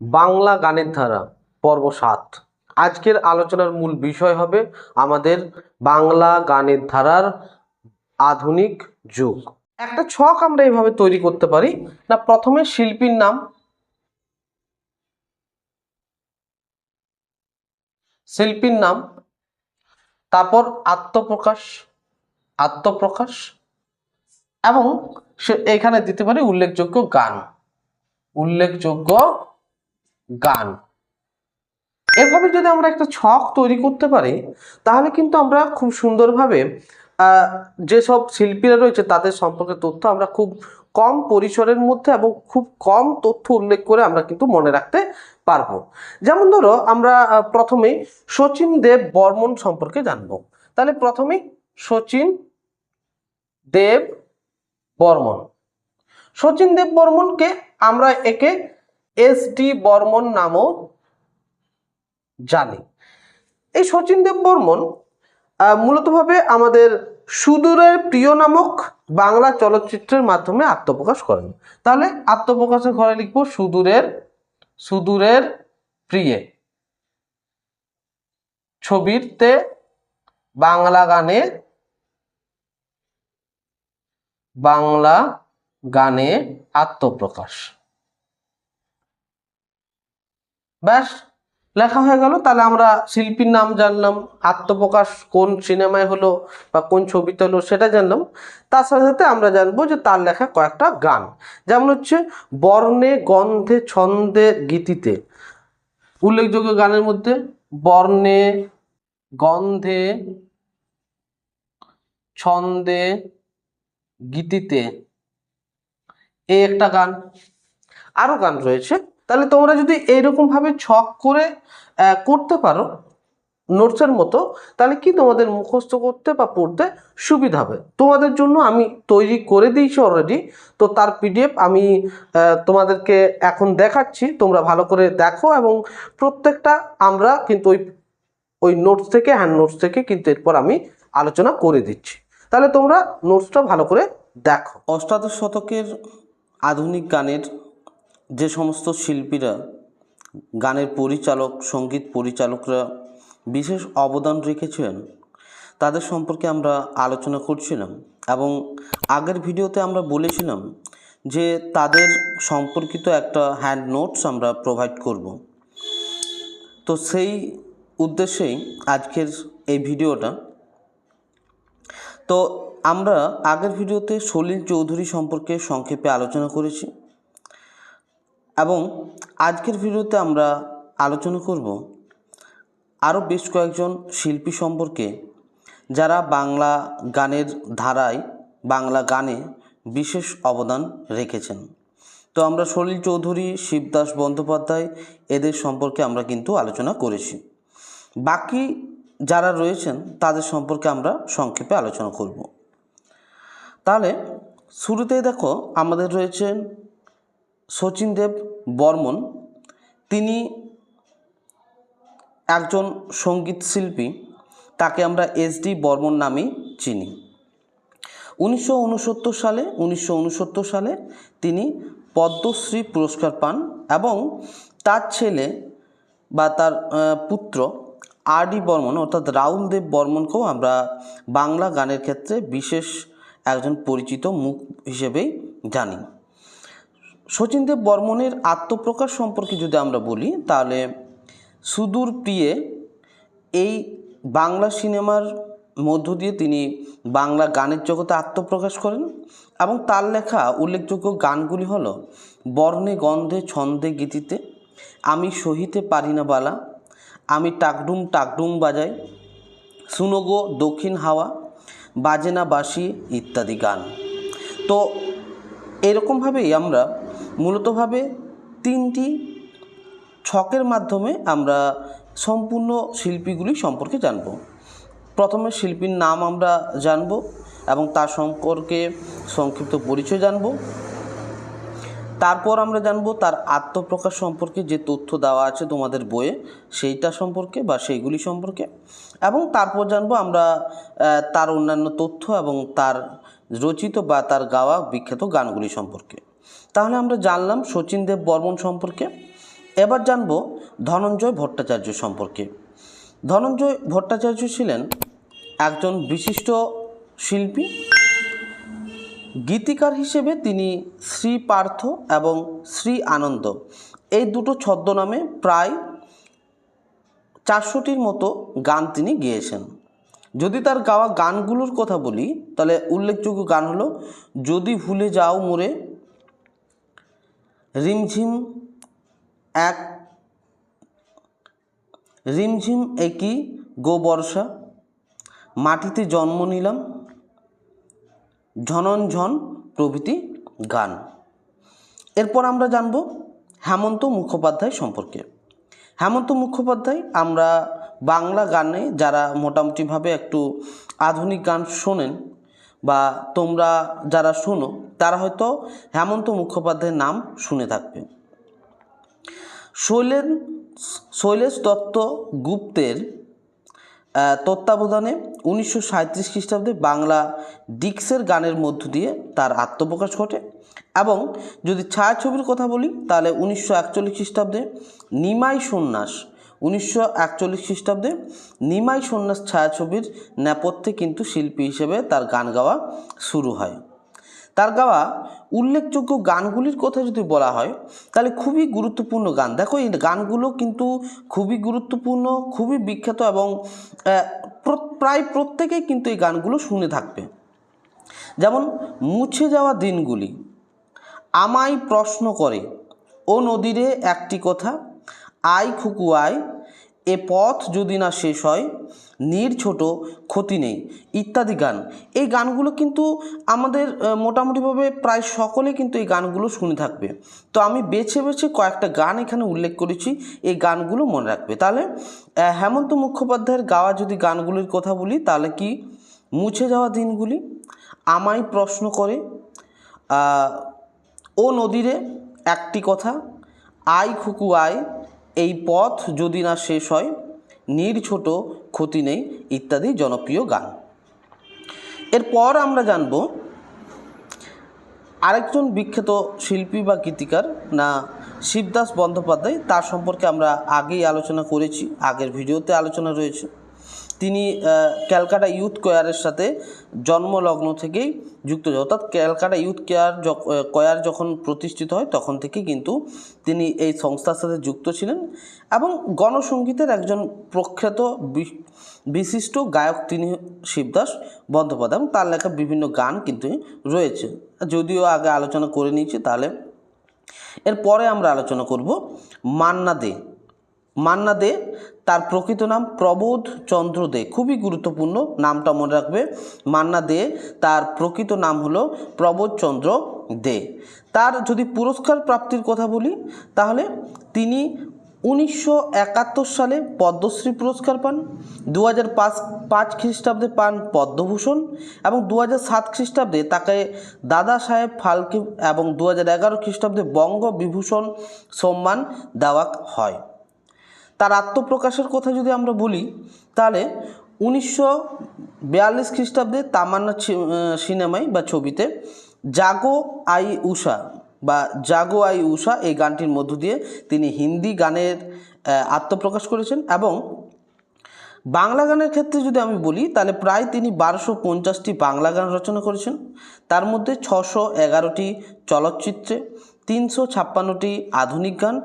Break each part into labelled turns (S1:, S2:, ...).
S1: বাংলা গানের ধারা, পর্ব সাত। আজকের আলোচনার মূল বিষয় হবে আমাদের বাংলা গানের ধারার আধুনিক যুগ। একটা ছক আমরা এইভাবে তৈরি করতে পারি। না, প্রথমে শিল্পীর নাম শিল্পীর নাম, তারপর আত্মপ্রকাশ আত্মপ্রকাশ, এবং সে এখানে দিতে পারি উল্লেখযোগ্য গান। উল্লেখযোগ্য গান। এভাবে যদি আমরা একটা ছক তৈরি করতে পারি তাহলে কিন্তু আমরা খুব সুন্দরভাবে যেসব শিল্পীরা রয়েছে তাদের সম্পর্কে তথ্য আমরা খুব কম পরিসরের মধ্যে এবং খুব কম তথ্য উল্লেখ করে আমরা কিন্তু মনে রাখতে পারব। যেমন ধরো আমরা আহ, প্রথমেই শচীন দেব বর্মন সম্পর্কে জানব। তাহলে প্রথমেই শচীন দেব বর্মন। শচীন দেব বর্মনকে আমরা একে এস ডি বর্মন নামও জানি। এই শচীন দেব বর্মন মূলতভাবে আমাদের সুদূরের প্রিয় নামক বাংলা চলচ্চিত্রের মাধ্যমে আত্মপ্রকাশ করেন। তাহলে আত্মপ্রকাশের ঘরে লিখব সুদূরের সুদূরের প্রিয়ে। ছবিতে বাংলা গানে বাংলা গানে আত্মপ্রকাশ। ব্যাস, লেখা হয়ে গেল। তাহলে আমরা শিল্পীর নাম জানলাম, আত্মপ্রকাশ কোন সিনেমায় হলো বা কোন ছবিতে হলো সেটা জানলাম। তার সাথে সাথে আমরা জানব যে তার লেখা কয়েকটা গান। যেমন হচ্ছে, বর্ণে গন্ধে ছন্দে গীতিতে। উল্লেখযোগ্য গানের মধ্যে, বর্ণে গন্ধে ছন্দে গীতিতে। এই একটা গান। আরও গান রয়েছে। তাহলে তোমরা যদি এইরকম ভাবে ছক করে করতে পারো নোটসের মতো, তাহলে কি তোমাদের মুখস্থ করতে বা পড়তে সুবিধা হবে। তোমাদের জন্য আমি তৈরি করে দিয়েছি অলরেডি তো তার পিডিএফ আমি তোমাদেরকে এখন দেখাচ্ছি। তোমরা ভালো করে দেখো এবং প্রত্যেকটা আমরা কিন্তু ওই ওই নোটস থেকে হ্যান্ড নোটস থেকে কিন্তু এরপর আমি আলোচনা করে দিচ্ছি। তাহলে তোমরা নোটসটা ভালো করে দেখো।
S2: অষ্টাদশ শতকের আধুনিক গানের যে সমস্ত শিল্পীরা, গানের পরিচালক, সংগীত পরিচালকরা বিশেষ অবদান রেখেছেন, তাদের সম্পর্কে আমরা আলোচনা করছিলাম এবং আগের ভিডিওতে আমরা বলেছিলাম যে তাদের সম্পর্কিত একটা হ্যান্ড নোটস আমরা প্রোভাইড করব। তো সেই উদ্দেশ্যেই আজকের এই ভিডিওটা। তো আমরা আগের ভিডিওতে সলিল চৌধুরী সম্পর্কে সংক্ষেপে আলোচনা করেছি। এবং আজকের ভিডিওতে আমরা আলোচনা করব আরও বেশ কয়েকজন শিল্পী সম্পর্কে যারা বাংলা গানের ধারায়, বাংলা গানে বিশেষ অবদান রেখেছেন। তো আমরা সলিল চৌধুরী, শিবদাস বন্দ্যোপাধ্যায় এদের সম্পর্কে আমরা কিন্তু আলোচনা করেছি। বাকি যারা রয়েছেন, তাদের সম্পর্কে আমরা সংক্ষেপে আলোচনা করব। তাহলে শুরুতেই দেখো, আমাদের রয়েছেন শচীন দেব বর্মন। তিনি একজন সংগীত শিল্পী, তাকে আমরা এস ডি বর্মন নামেই চিনি। উনিশশো উনসত্তর সালে, উনিশশো উনসত্তর সালে তিনি পদ্মশ্রী পুরস্কার পান এবং তার ছেলে বা তার পুত্র আর ডি বর্মন, অর্থাৎ রাহুল দেব বর্মনকেও আমরা বাংলা গানের ক্ষেত্রে বিশেষ একজন পরিচিত মুখ হিসেবেই জানি। শচীন দেব বর্মনের আত্মপ্রকাশ সম্পর্কে যদি আমরা বলি, তাহলে সুদূর প্রিয়ে এই বাংলা সিনেমার মধ্য দিয়ে তিনি বাংলা গানের জগতে আত্মপ্রকাশ করেন এবং তার লেখা উল্লেখযোগ্য গানগুলি হল, বর্ণে গন্ধে ছন্দে গীতিতে, আমি সহিতে পারি না বালা, আমি টাকডুম টাকডুম বাজাই সুনগো দক্ষিণ হাওয়া, বাজে না বাসি ইত্যাদি গান। তো এরকমভাবেই আমরা মূলতভাবে তিনটি ছকের মাধ্যমে আমরা সম্পূর্ণ শিল্পীগুলি সম্পর্কে জানব। প্রথমে শিল্পীর নাম আমরা জানব এবং তার সম্পর্কে সংক্ষিপ্ত পরিচয় জানব। তারপর আমরা জানব তার আত্মপ্রকাশ সম্পর্কে যে তথ্য দেওয়া আছে তোমাদের বইয়ে, সেইটা সম্পর্কে বা সেইগুলি সম্পর্কে। এবং তারপর জানব আমরা তার অন্যান্য তথ্য এবং তার রচিত বা তার গাওয়া বিখ্যাত গানগুলি সম্পর্কে। তাহলে আমরা জানলাম শচীন দেব বর্মন সম্পর্কে। এবার জানব ধনঞ্জয় ভট্টাচার্য সম্পর্কে। ধনঞ্জয় ভট্টাচার্য ছিলেন একজন বিশিষ্ট শিল্পী। গীতিকার হিসেবে তিনি শ্রী পার্থ এবং শ্রী আনন্দ। এই দুটো ছদ্মনামে প্রায় চারশোটির মতো গান তিনি গেয়েছেন। যদি তার গাওয়া গানগুলোর কথা বলি, তাহলে উল্লেখযোগ্য গান হলো, যদি ভুলে যাও মোরে রিমঝিম এক, রিমঝিম একই গো বর্ষা মাটিতে জন্ম নিলাম ঝনন ঝন প্রভৃতি গান। এরপর আমরা জানব হেমন্ত মুখোপাধ্যায় সম্পর্কে। হেমন্ত মুখোপাধ্যায়, আমরা বাংলা গানে যারা মোটামুটিভাবে একটু আধুনিক গান শোনেন বা তোমরা যারা শোনো, তারা হয়তো হেমন্ত মুখোপাধ্যায়ের নাম শুনে থাকবে। শৈলেন, শৈলেশ দত্ত গুপ্তের তত্ত্বাবধানে উনিশশো সাঁত্রিশ খ্রিস্টাব্দে বাংলা ডিক্সের গানের মধ্য দিয়ে তার আত্মপ্রকাশ ঘটে এবং যদি ছায়াছবির কথা বলি, তাহলে উনিশশো একচল্লিশ খ্রিস্টাব্দে নিমাই সন্ন্যাস উনিশশো একচল্লিশ খ্রিস্টাব্দে নিমাই সন্ন্যাস ছায়াছবির নেপথ্যে কিন্তু শিল্পী হিসেবে তার গান গাওয়া শুরু হয়। তার গাওয়া উল্লেখযোগ্য গানগুলির কথা যদি বলা হয়, তাহলে খুবই গুরুত্বপূর্ণ গান। দেখো, এই গানগুলো কিন্তু খুবই গুরুত্বপূর্ণ, খুবই বিখ্যাত এবং প্রায় প্রত্যেকেই কিন্তু এই গানগুলো শুনে থাকবে। যেমন, মুছে যাওয়া দিনগুলি, আমায় প্রশ্ন করে, ও নদীরে একটি কথা আয় খুকু আয় এ পথ যদি না শেষ হয়, নীর ছোট ক্ষতি নেই, ইত্যাদি গান। এই গানগুলো কিন্তু আমাদের মোটামুটিভাবে প্রায় সকলে কিন্তু এই গানগুলো শুনে থাকবে। তো আমি বেছে বেছে কয়েকটা গান এখানে উল্লেখ করেছি, এই গানগুলো মনে রাখবে। তাহলে হেমন্ত মুখোপাধ্যায়ের গাওয়া যদি গানগুলির কথা বলি, তাহলে কি মুছে যাওয়া দিনগুলি, আমায় প্রশ্ন করে ও নদীরে একটি কথা, আই খুকু আয় এই পথ যদি না শেষ হয়, নীর ছোট ক্ষতি নেই ইত্যাদি জনপ্রিয় গান। এরপর আমরা জানব আরেকজন বিখ্যাত শিল্পী বা গীতিকার না শিবদাস বন্দ্যোপাধ্যায়, তার সম্পর্কে আমরা আগেই আলোচনা করেছি, আগের ভিডিওতে আলোচনা রয়েছে। তিনি ক্যালকাটা ইউথ কেয়ারের সাথে জন্মলগ্ন থেকেই যুক্ত অর্থাৎ ক্যালকাটা ইউথ কেয়ার কয়ার যখন প্রতিষ্ঠিত হয় তখন থেকে কিন্তু তিনি এই সংস্থার সাথে যুক্ত ছিলেন এবং গণসঙ্গীতের একজন প্রখ্যাত বিশিষ্ট গায়ক তিনি শিবদাস বন্দ্যোপাধ্যায় এবং তার লেখা বিভিন্ন গান কিন্তু রয়েছে। যদিও আগে আলোচনা করে নিয়েছি তাহলে এরপরে আমরা আলোচনা করব মান্না দে। মান্না দে, তার প্রকৃত নাম প্রবোধ চন্দ্র দে। খুবই গুরুত্বপূর্ণ নামটা মনে রাখবে। মান্না দে, তার প্রকৃত নাম হলো প্রবোধ চন্দ্র দে। তার যদি পুরস্কার প্রাপ্তির কথা বলি, তাহলে তিনি উনিশশো একাত্তর সালে পদ্মশ্রী পুরস্কার পান দু হাজার পাঁচ খ্রিস্টাব্দে পান পদ্মভূষণ এবং দু হাজার সাত খ্রিস্টাব্দে তাকে দাদা সাহেব ফালকে এবং দু হাজার এগারো খ্রিস্টাব্দে বঙ্গ বিভূষণ সম্মান দেওয়া হয়। তার আত্মপ্রকাশের কথা যদি আমরা বলি, তাহলে উনিশশো বিয়াল্লিশ খ্রিস্টাব্দে তামান্না সিনেমায় বা ছবিতে জাগো আই উষা বা জাগো আই উষা এই গানটির মধ্য দিয়ে তিনি হিন্দি গানের আত্মপ্রকাশ করেছেন এবং বাংলা গানের ক্ষেত্রে যদি আমি বলি, তাহলে প্রায় তিনি বারোশো পঞ্চাশটি বাংলা গান রচনা করেছেন। তার মধ্যে ছশো এগারোটি চলচ্চিত্রে তিনশো ছাপ্পান্নটি আধুনিক গান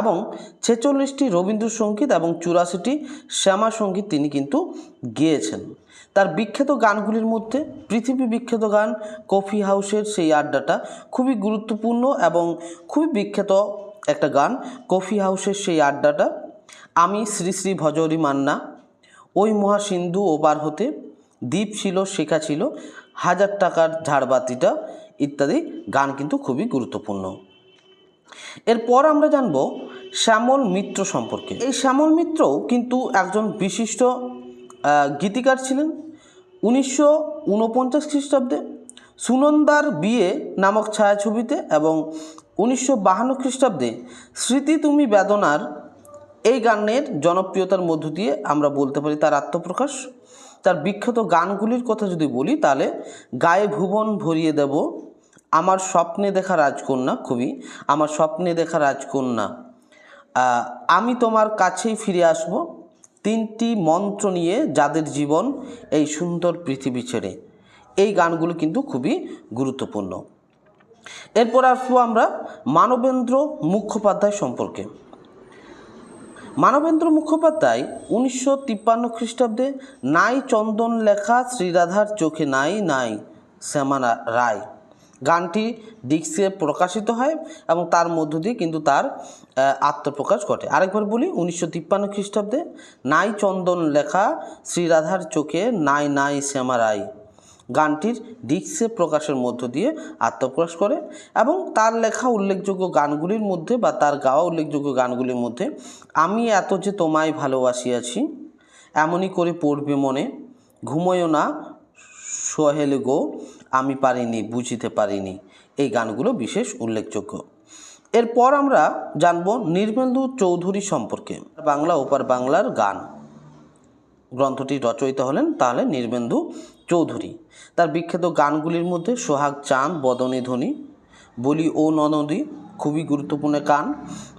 S2: এবং ছেচল্লিশটি রবীন্দ্রসঙ্গীত এবং চুরাশিটি শ্যামা সংগীত তিনি কিন্তু গেয়েছেন। তার বিখ্যাত গানগুলির মধ্যে পৃথিবী বিখ্যাত গান কফি হাউসের সেই আড্ডাটা খুবই গুরুত্বপূর্ণ এবং খুবই বিখ্যাত একটা গান কফি হাউসের সেই আড্ডাটা। আমি শ্রী শ্রী ভজরি মান্না, ওই মহাসিন্ধু ওপার হতে, দ্বীপ ছিল, শেখা ছিল, হাজার টাকার ঝাড়বাতিটা ইত্যাদি গান কিন্তু খুবই গুরুত্বপূর্ণ। এরপর আমরা জানব শ্যামল মিত্র সম্পর্কে। এই শ্যামল মিত্রও কিন্তু একজন বিশিষ্ট গীতিকার ছিলেন। উনিশশো উনপঞ্চাশ খ্রিস্টাব্দে সুনন্দার বিয়ে নামক ছায়াছবিতে এবং উনিশশো বাহান্ন খ্রিস্টাব্দে স্মৃতি তুমি বেদনার এই গানের জনপ্রিয়তার মধ্য দিয়ে আমরা বলতে পারি তার আত্মপ্রকাশ। তার বিখ্যাত গানগুলির কথা যদি বলি তাহলে গায়ে ভুবন ভরিয়ে দেব আমার স্বপ্নে দেখা রাজকন্যা, খুবই, আমার স্বপ্নে দেখা রাজকন্যা আমি তোমার কাছেই ফিরে আসব। তিনটি মন্ত্র নিয়ে যাদের জীবন এই সুন্দর পৃথিবী ছেড়ে। এই গানগুলো কিন্তু খুবই গুরুত্বপূর্ণ। এরপর আসব আমরা মানবেন্দ্র মুখোপাধ্যায় সম্পর্কে। মানবেন্দ্র মুখোপাধ্যায় উনিশশো তিপ্পান্ন খ্রিস্টাব্দে নাই চন্দন লেখা শ্রীরাধার চোখে নাই নাই শ্যামানা রায়। গানটি ডিক্সে প্রকাশিত হয় এবং তার মধ্য দিয়ে কিন্তু তার আত্মপ্রকাশ ঘটে। আরেকবার বলি, উনিশশো তিপ্পান্ন খ্রিস্টাব্দে নাই চন্দন লেখা শ্রীরাধার চোখে নাই নাই শ্যামা রায় গানটির ডিক্সে প্রকাশের মধ্য দিয়ে আত্মপ্রকাশ করে এবং তার লেখা উল্লেখযোগ্য গানগুলির মধ্যে বা তার গাওয়া উল্লেখযোগ্য গানগুলির মধ্যে, আমি এত যে তোমায় ভালোবাসিয়াছি, এমনই করে পড়বে মনে, ঘুমোয় না সোহেল গো আমি পারিনি, বুঝিতে পারিনি। এই গানগুলো বিশেষ উল্লেখযোগ্য। এরপর আমরা জানব নির্মেন্দু চৌধুরী সম্পর্কে। বাংলা ওপার বাংলার গান। গ্রন্থটি রচয়িতা হলেন তাহলে নির্মেন্দু চৌধুরী। তার বিখ্যাত গানগুলির মধ্যে সোহাগ চাঁদ, বদনে ধ্বনি, বলি ও ননদী, খুবই গুরুত্বপূর্ণ গান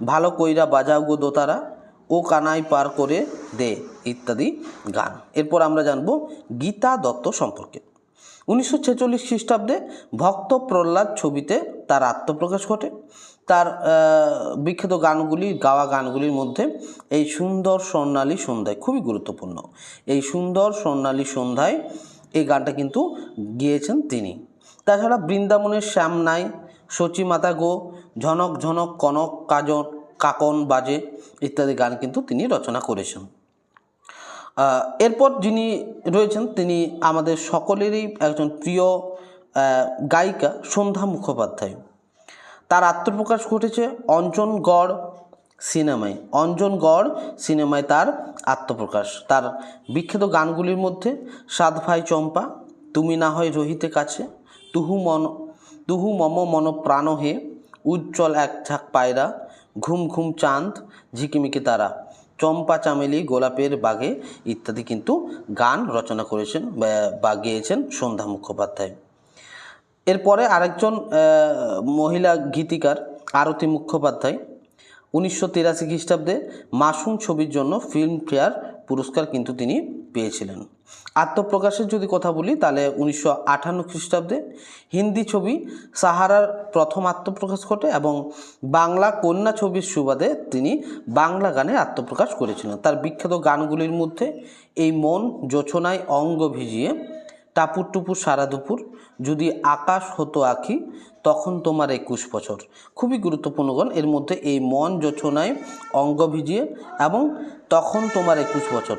S2: ভালো কইরা বাজাও গো দোতারা, ও কানাই পার করে দে ইত্যাদি গান। এরপর আমরা জানব গীতা দত্ত সম্পর্কে। উনিশশো ছেচল্লিশ খ্রিস্টাব্দে ভক্ত প্রহ্লাদ ছবিতে তার আত্মপ্রকাশ ঘটে। তার বিখ্যাত গানগুলি, গাওয়া গানগুলির মধ্যে এই সুন্দর স্বর্ণালী সন্ধ্যায় খুবই গুরুত্বপূর্ণ। এই সুন্দর স্বর্ণালী সন্ধ্যায় এই গানটা কিন্তু গিয়েছেন তিনি। তাছাড়া বৃন্দাবনের শ্যাম নাই মাতা গো, ঝনক ঝনক কনক কাজন কাকন বাজে ইত্যাদি গান কিন্তু তিনি রচনা করেছেন। এরপর যিনি রয়েছেন তিনি আমাদের সকলেরই একজন প্রিয় গায়িকা সন্ধ্যা মুখোপাধ্যায়। তার আত্মপ্রকাশ ঘটেছে অঞ্জনগড় সিনেমায়। অঞ্জনগড় সিনেমায় তার আত্মপ্রকাশ। তার বিখ্যাত গানগুলির মধ্যে সাত ভাই চম্পা, তুমি না হয় রহিতে কাছে, তুহু মন, তুহু মম মন প্রাণ হে, উজ্জ্বল এক ঝাঁক পায়রা, ঘুম ঘুম চাঁদ, ঝিকিমিকি তারা। চম্পা চামেলি গোলাপের বাগে ইত্যাদি কিন্তু গান রচনা করেছেন বা- গিয়েছেন সন্ধ্যা মুখোপাধ্যায়। এরপরে আরেকজন মহিলা গীতিকার আরতি মুখোপাধ্যায়। উনিশশো তিরাশি খ্রিস্টাব্দে মাসুম ছবির জন্য ফিল্মফেয়ার পুরস্কার কিন্তু তিনি পেয়েছিলেন। আত্মপ্রকাশের যদি কথা বলি, তাহলে উনিশশো আটান্ন খ্রিস্টাব্দে হিন্দি ছবি সাহারার প্রথম আত্মপ্রকাশ ঘটে এবং বাংলা কন্যা ছবির সুবাদে তিনি বাংলা গানে আত্মপ্রকাশ করেছিলেন। তার বিখ্যাত গানগুলির মধ্যে এই মন যোছনায় অঙ্গ ভিজিয়ে, টাপুর টুপুর সারা দুপুর, যদি আকাশ হতো আঁকি তখন তোমার একুশ বছর। খুবই গুরুত্বপূর্ণ গান এর মধ্যে এই মন যোচনায় অঙ্গ ভিজিয়ে এবং তখন তোমার একুশ বছর।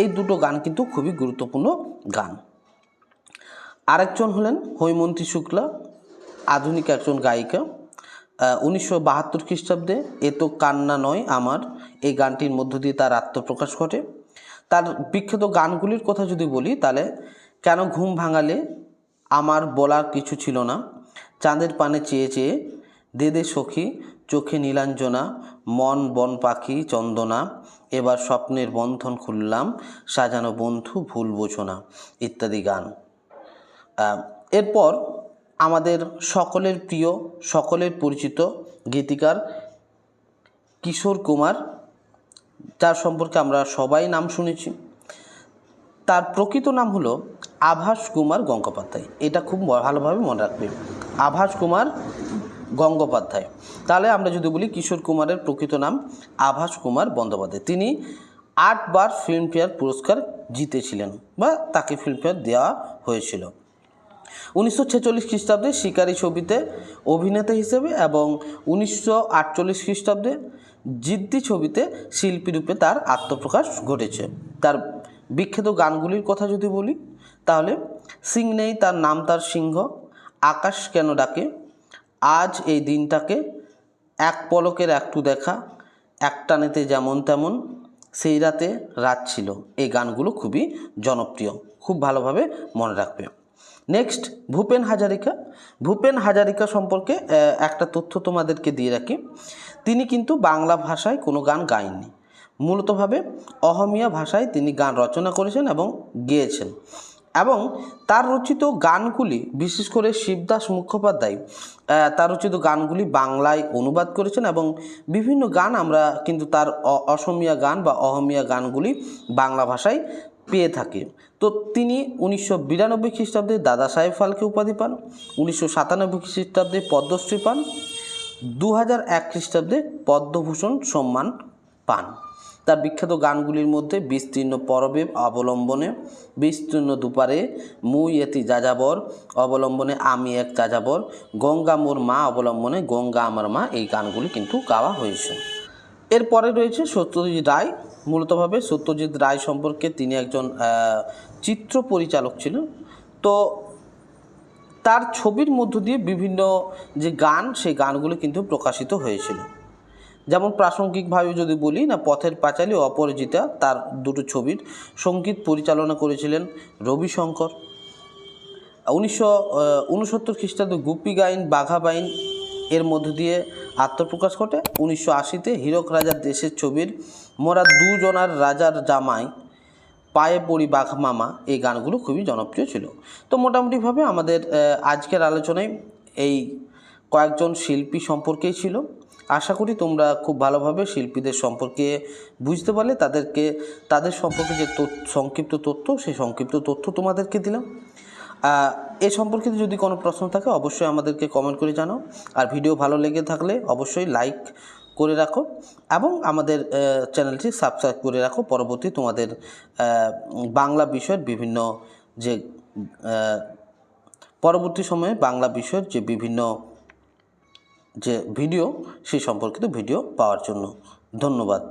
S2: এই দুটো গান কিন্তু খুবই গুরুত্বপূর্ণ গান। আরেকজন হলেন হৈমন্তী শুক্লা, আধুনিক একজন গায়িকা। উনিশশো বাহাত্তর খ্রিস্টাব্দে, এ তো কান্না নয় আমার এই গানটির মধ্য দিয়ে তার আত্মপ্রকাশ ঘটে। তার বিখ্যাত গানগুলির কথা যদি বলি, তাহলে কেন ঘুম ভাঙালে আমার বলার কিছু ছিল না। চাঁদের পানে চেয়ে চেয়ে দে দে সখী, চোখে নীলাঞ্জনা, মন বন পাখি চন্দনা, এবার স্বপ্নের বন্ধন খুললাম, সাজানো বন্ধু ভুল বোঝো না, ইত্যাদি গান। এরপর আমাদের সকলের প্রিয়, সকলের পরিচিত গীতিকার কিশোর কুমার, যার সম্পর্কে আমরা সবাই নাম শুনেছি। তার প্রকৃত নাম হলো আভাস কুমার গঙ্গোপাধ্যায়। এটা খুব ভালোভাবে মনে রাখবে। আভাস কুমার গঙ্গোপাধ্যায়। তাহলে আমরা যদি বলি কিশোর কুমারের প্রকৃত নাম আভাস কুমার বন্দ্যোপাধ্যায়। তিনি আটবার ফিল্মফেয়ার পুরস্কার জিতেছিলেন বা তাকে ফিল্মফেয়ার দেওয়া হয়েছিল। উনিশশো ছেচল্লিশ খ্রিস্টাব্দে শিকারী ছবিতে অভিনেতা হিসেবে এবং উনিশশো আটচল্লিশ খ্রিস্টাব্দে জিদ্দি ছবিতে শিল্পী রূপে তার আত্মপ্রকাশ ঘটেছে। তার বিখ্যাত গানগুলির কথা যদি বলি তাহলে সিং নেই, তার নাম তার সিংহ। আকাশ কেন ডাকে? আজ এই দিনটাকে এক পলকের একটু দেখা একটানেতে যেমন তেমন। সেই রাতে রাত ছিল। এই গানগুলো খুবই জনপ্রিয়, খুব ভালোভাবে মনে রাখবে। নেক্সট ভূপেন হাজারিকা। ভূপেন হাজারিকা সম্পর্কে একটা তথ্য তোমাদেরকে দিয়ে রাখি। তিনি কিন্তু বাংলা ভাষায় কোনো গান গায়ননি। মূলতভাবে অহমিয়া ভাষায় তিনি গান রচনা করেছেন এবং গেয়েছেন। এবং তার রচিত গানগুলি, বিশেষ করে শিবদাস মুখোপাধ্যায় তার রচিত গানগুলি বাংলায় অনুবাদ করেছেন এবং বিভিন্ন গান আমরা কিন্তু তার অসমিয়া গান বা অহমিয়া গানগুলি বাংলা ভাষায় পেয়ে থাকি। তো তিনি উনিশশো বিরানব্বই খ্রিস্টাব্দে দাদা সাহেব ফালকে উপাধি পান, উনিশশো সাতানব্বই খ্রিস্টাব্দে পদ্মশ্রী পান দু হাজার এক খ্রিস্টাব্দে পদ্মভূষণ সম্মান পান। তার বিখ্যাত গানগুলির মধ্যে বিস্তীর্ণ পরবে অবলম্বনে, বিস্তীর্ণ দুপারে মুই এতি যাযাবর অবলম্বনে, আমি এক যাযাবর, গঙ্গা মোর মা অবলম্বনে, গঙ্গা আমার মা এই গানগুলি কিন্তু গাওয়া হয়েছে। এরপরে রয়েছে সত্যজিৎ রায়। মূলতভাবে সত্যজিৎ রায় সম্পর্কে তিনি একজন চিত্র পরিচালক ছিলেন। তো তার ছবির মধ্য দিয়ে বিভিন্ন যে গান, সেই গানগুলো কিন্তু প্রকাশিত হয়েছিল। যেমন প্রাসঙ্গিকভাবে যদি বলি, না, পথের পাঁচালী অপরাজিতা তার দুটো ছবির সংগীত পরিচালনা করেছিলেন রবিশঙ্কর। উনিশশো উনসত্তর খ্রিস্টাব্দে গুপি গাইন, বাঘা বাইন এর মধ্য দিয়ে আত্মপ্রকাশ ঘটে। উনিশশো আশিতে হীরক রাজার দেশের ছবির মোরা দুজনার রাজার জামাই পায়ে পড়ি বাঘ মামা এই গানগুলো খুবই জনপ্রিয় ছিল। তো মোটামুটিভাবে আমাদের আজকের আলোচনায় এই কয়েকজন শিল্পী সম্পর্কেই ছিল। আশা করি তোমরা খুব ভালোভাবে শিল্পীদের সম্পর্কে বুঝতে পারলে, তাদেরকে, তাদের সম্পর্কে যে সংক্ষিপ্ত তথ্য, সেই সংক্ষিপ্ত তথ্য তোমাদেরকে দিলাম। এ সম্পর্কিত যদি কোনো প্রশ্ন থাকে, অবশ্যই আমাদেরকে কমেন্ট করে জানাও। আর ভিডিও ভালো লেগে থাকলে অবশ্যই লাইক করে রাখো এবং আমাদের চ্যানেলটি সাবস্ক্রাইব করে রাখো। পরবর্তী তোমাদের বাংলা বিষয়ের বিভিন্ন যে পরবর্তী সময়ে বাংলা বিষয়ের যে বিভিন্ন যে ভিডিও সেই সম্পর্কিত ভিডিও পাওয়ার জন্য ধন্যবাদ।